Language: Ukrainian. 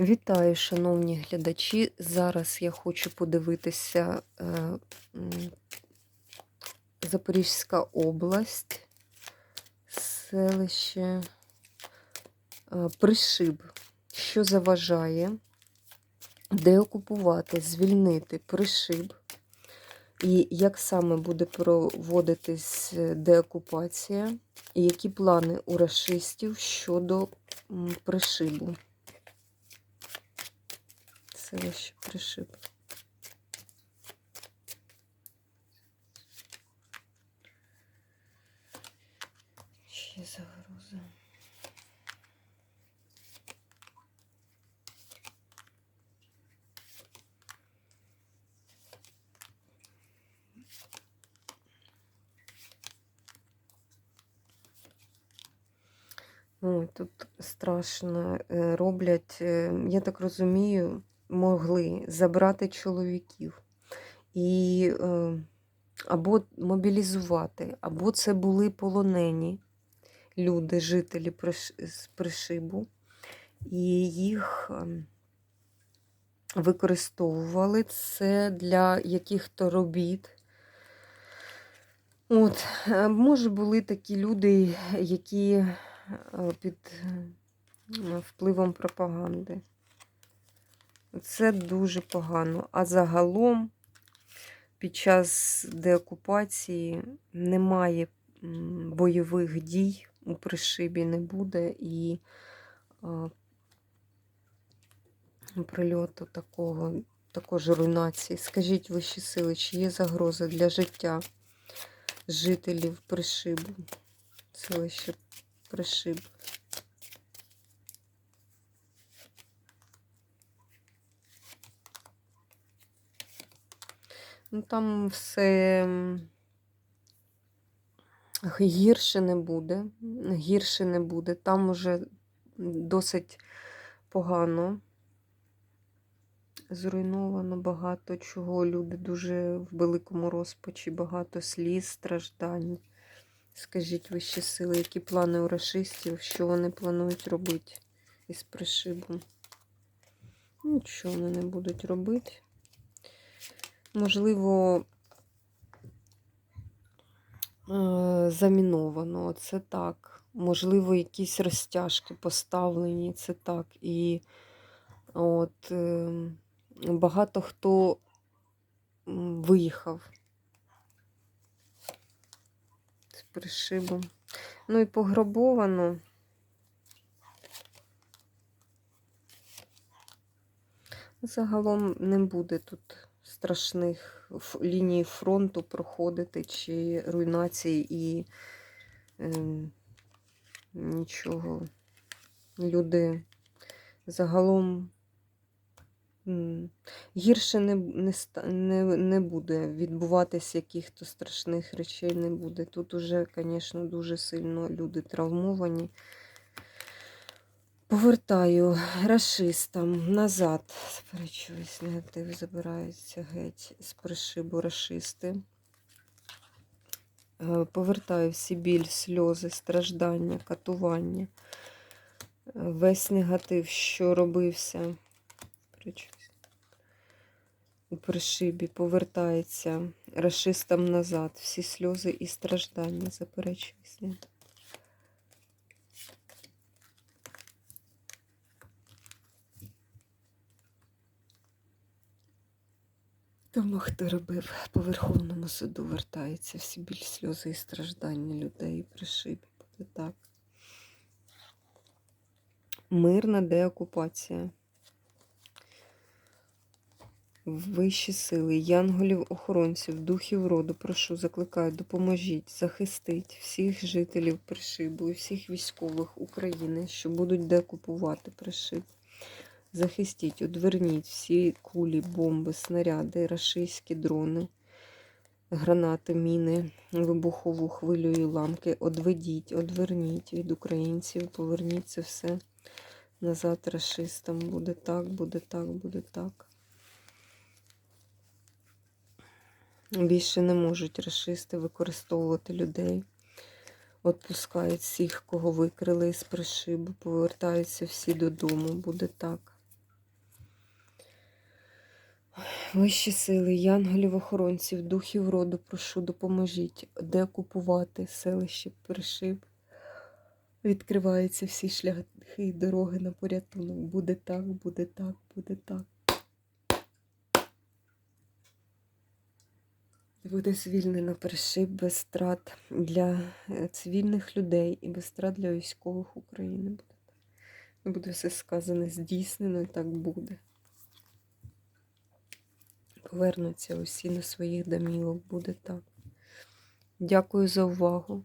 Вітаю, шановні глядачі. Зараз я хочу подивитися е, Запорізька область, селище е, Пришиб. Що заважає деокупувати, звільнити Пришиб, і як саме буде проводитись е, деокупація, і які плани у рашистів щодо м, Пришибу. Селище Пришиб. Ще загроза. Ой, тут страшно е, роблять, е, я так розумію, могли забрати чоловіків і е, або мобілізувати, або це були полонені люди, жителі з Пришибу, і їх ем, використовували це для яких-то робіт. От, е, може, були такі люди, які е, під впливом пропаганди. Це дуже погано. А загалом під час деокупації немає бойових дій, у Пришибі не буде і а, прильоту такого, також руйнації. Скажіть вищі сили, чи є загроза для життя жителів Пришибу, селище Пришиб? Ну, там все гірше не буде. Гірше не буде. Там уже досить погано. Зруйновано багато чого. Люди дуже в великому розпачі, багато сліз, страждань. Скажіть вищі сили, які плани у рашистів, що вони планують робити із пришибом? Нічого вони не будуть робити. Можливо, е, заміновано, це так. Можливо, якісь розтяжки поставлені, це так. І от е, багато хто виїхав з пришибом. Ну і пограбовано. Загалом не буде тут страшних ліній фронту проходити чи руйнації і ем, нічого. Люди загалом гірше не, не, не, буде відбуватись яких-то страшних речей не буде. Тут уже, звісно, дуже сильно люди травмовані. Повертаю рашистам назад. Сперечуюсь, негатив забирається геть з пришибу рашисти. Е, Повертаю всі біль, сльози, страждання, катування. Е, Весь негатив, що робився. У пришибі повертається рашистам назад. Всі сльози і страждання. Заперечуюсь. Тому, хто робив по Верховному суду, вертається всі біль, сльози і страждання людей при шибі. Буде так. Мирна деокупація. Вищі сили, янголів, охоронців, духів роду, прошу, закликаю, допоможіть, захистить всіх жителів Пришибу і всіх військових України, що будуть деокупувати Пришиб. Захистіть, одверніть всі кулі, бомби, снаряди, рашистські дрони, гранати, міни, вибухову хвилю і ламки. Одведіть, одверніть від українців, поверніть це все назад рашистам. Буде так, буде так, буде так. Більше не можуть рашисти використовувати людей. Отпускають всіх, кого викрили із пришибу, повертаються всі додому. Буде так. Вищі сили, янголів, охоронців, духів роду, прошу, допоможіть, де окупувати селище Першиб. Відкриваються всі шляхи і дороги на порятунок. Буде так, буде так, буде так. Буде звільнено Першиб без страт для е, цивільних людей і без страт для військових України. Буде все сказане, здійснено, і так буде. Повернуться усі на своїх домівок, буде так. Дякую за увагу.